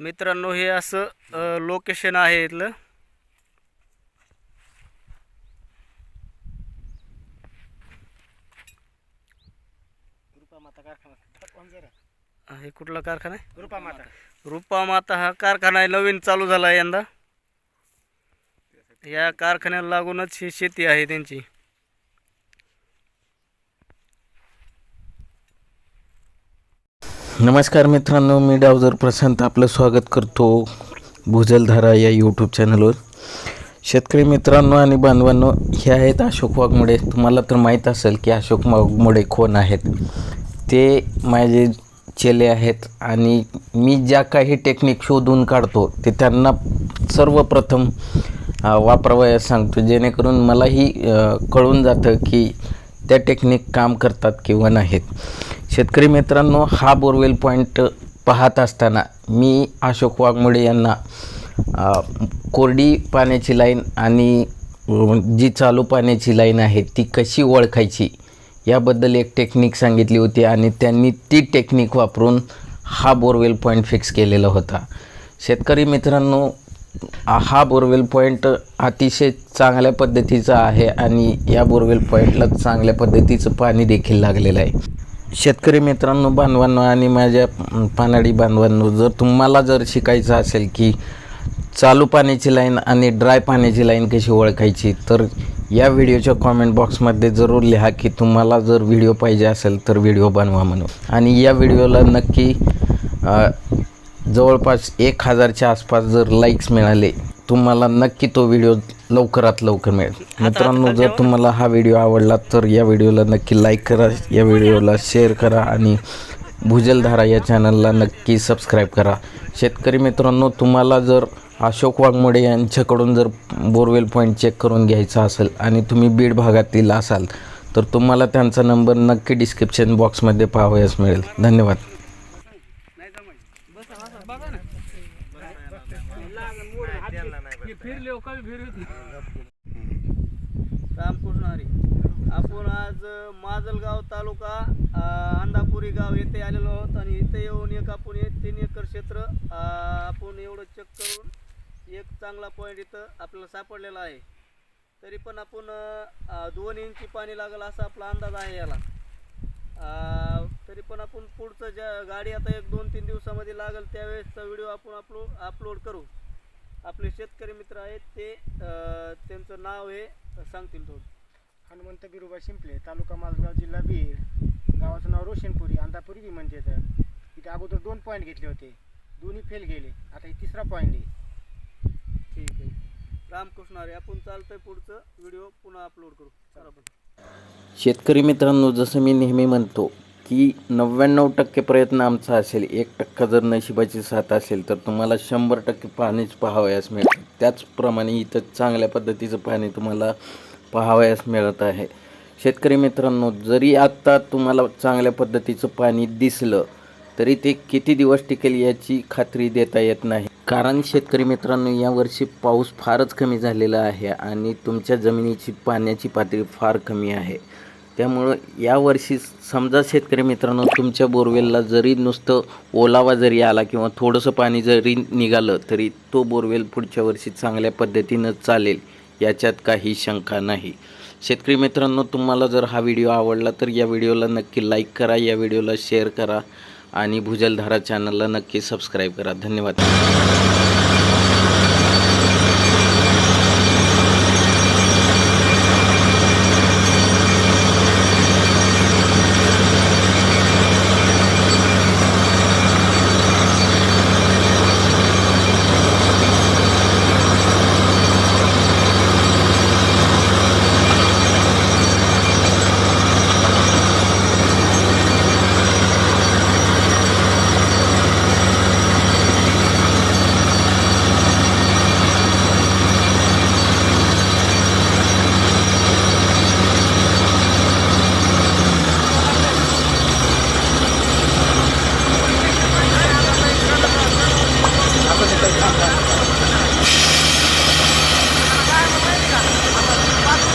मित्रांनो हे असं लोकेशन आहे इथलं. हे कुठला कारखाना आहे? रुपामाता. रुपामाता हा कारखाना आहे नवीन चालू झाला आहे यंदा. या कारखान्याला लागूनच ही शेती आहे त्यांची. नमस्कार मित्रांनो मी डावजर प्रशांत आपलं स्वागत करतो भुजलधारा या यूट्यूब चॅनलवर शेतकरी मित्रांनो आणि बांधवांनो हे आहेत अशोक वाघमोडे. तुम्हाला तर माहीत असेल की अशोक वाघमोडे कोण आहेत? ते माझे चेले आहेत आणि मी ज्या काही टेक्निक शोधून काढतो ते त्यांना सर्वप्रथम वापरावयास सांगतो. जेणेकरून मलाही कळून जातं की त्या टेक्निक काम करतात किंवा नाहीत. शेतकरी मित्रांनो हा बोरवेल पॉईंट पाहत असताना मी अशोक वाघमोडे यांना कोरडी पाण्याची लाईन आणि जी चालू पाण्याची लाईन आहे ती कशी ओळखायची याबद्दल एक टेक्निक सांगितली होती आणि त्यांनी ती टेक्निक वापरून हा बोरवेल पॉईंट फिक्स केलेला होता. शेतकरी मित्रांनो हा बोरवेल पॉईंट अतिशय चांगल्या पद्धतीचा आहे आणि या बोरवेल पॉईंटला चांगल्या पद्धतीचं पाणी देखील लागलेलं आहे. शेतकरी मित्रांनो बांधवांनो आणि माझ्या पानाडी बांधवांनो जर तुम्हाला जर शिकायचं असेल की चालू पाण्याची लाईन आणि ड्राय पाण्याची लाईन कशी ओळखायची तर या व्हिडिओच्या कॉमेंट बॉक्समध्ये जरूर लिहा की तुम्हाला जर व्हिडिओ पाहिजे असेल तर व्हिडिओ बनवा म्हणून. आणि या व्हिडिओला नक्की जवळपास एक हजारच्या आसपास जर लाईक्स मिळाले तुम्हाला नक्की तो व्हिडिओ लवकरात लवकर मिळेल. मित्रांनो जर तुम्हाला हा व्हिडिओ आवडला तर या व्हिडिओला नक्की लाईक करा या व्हिडिओला शेअर करा आणि भुजलधारा या चॅनलला नक्की सबस्क्राईब करा. शेतकरी मित्रांनो तुम्हाला जर अशोक वाघमोडे यांच्याकडून जर बोरवेल पॉईंट चेक करून घ्यायचा असेल आणि तुम्ही बीड भागातील असाल तर तुम्हाला त्यांचा नंबर नक्की डिस्क्रिप्शन बॉक्समध्ये पाहावयास मिळेल. धन्यवाद. रामकृष्ण हरी आपण आज माजलगाव तालुका अंधापुरी अंदापुरी गाव येथे आलेलो आहोत आणि इथे येऊन एक आपण एक तीन एकर क्षेत्र आपण एवढं चेक करून एक चांगला पॉईंट इथं आपल्याला सापडलेला आहे. तरी पण आपण दोन इंची पाणी लागेल असा आपला अंदाज आहे याला. तरी पण ज्या गाडी आता एक दोन तीन दिवसामध्ये लागेल त्यावेळेसचा व्हिडिओ आपण अपलो अपलोड करू. आपले शेतकरी मित्र आहेत ते त्यांचं नाव हे सांगतील थोडं. हनुमंत बिरुबा शिंपले तालुका माजगाव जिल्हा बीड. गावाचं नाव रोशनपुरी अंधापुरी बी म्हणते तर इथे अगोदर दोन पॉईंट घेतले होते. दोन्ही फेल गेले. आता हे तिसरा पॉईंट आहे. ठीक आहे. रामकृष्ण हरी आपण चालतंय पुढचं व्हिडिओ पुन्हा अपलोड करू. चला आपण शेतकरी मित्रांनो जसं मी नेहमी म्हणतो की नव्याण्णव टक्के प्रयत्न आमचा असेल एक टक्का जर नशिबाची साथ असेल तर तुम्हाला शंभर टक्के पाणीच पाहावयास मिळेल. त्याचप्रमाणे इथं चांगल्या पद्धतीचं पाणी तुम्हाला पाहावयास मिळत आहे. शेतकरी मित्रांनो जरी आत्ता तुम्हाला चांगल्या पद्धतीचं पाणी दिसलं तरी ते किती दिवस टिकेल याची खात्री देता येत नाही. कारण शेतकरी मित्रांनो यावर्षी पाऊस फारच कमी झालेला आहे आणि तुमच्या जमिनीची पाण्याची पातळी फार कमी आहे. त्यामुळं यावर्षी समजा शेतकरी मित्रांनो तुमच्या बोरवेलला जरी नुसतं ओलावा जरी आला किंवा थोडंसं पाणी जरी निघालं तरी तो बोरवेल पुढच्या वर्षी चांगल्या पद्धतीनं चालेल याच्यात काही शंका नाही. शेतकरी मित्रांनो तुम्हाला जर हा व्हिडिओ आवडला तर या व्हिडिओला नक्की लाईक करा या व्हिडिओला शेअर करा आणि भुजलधारा चॅनलला नक्की सबस्क्राईब करा. धन्यवाद.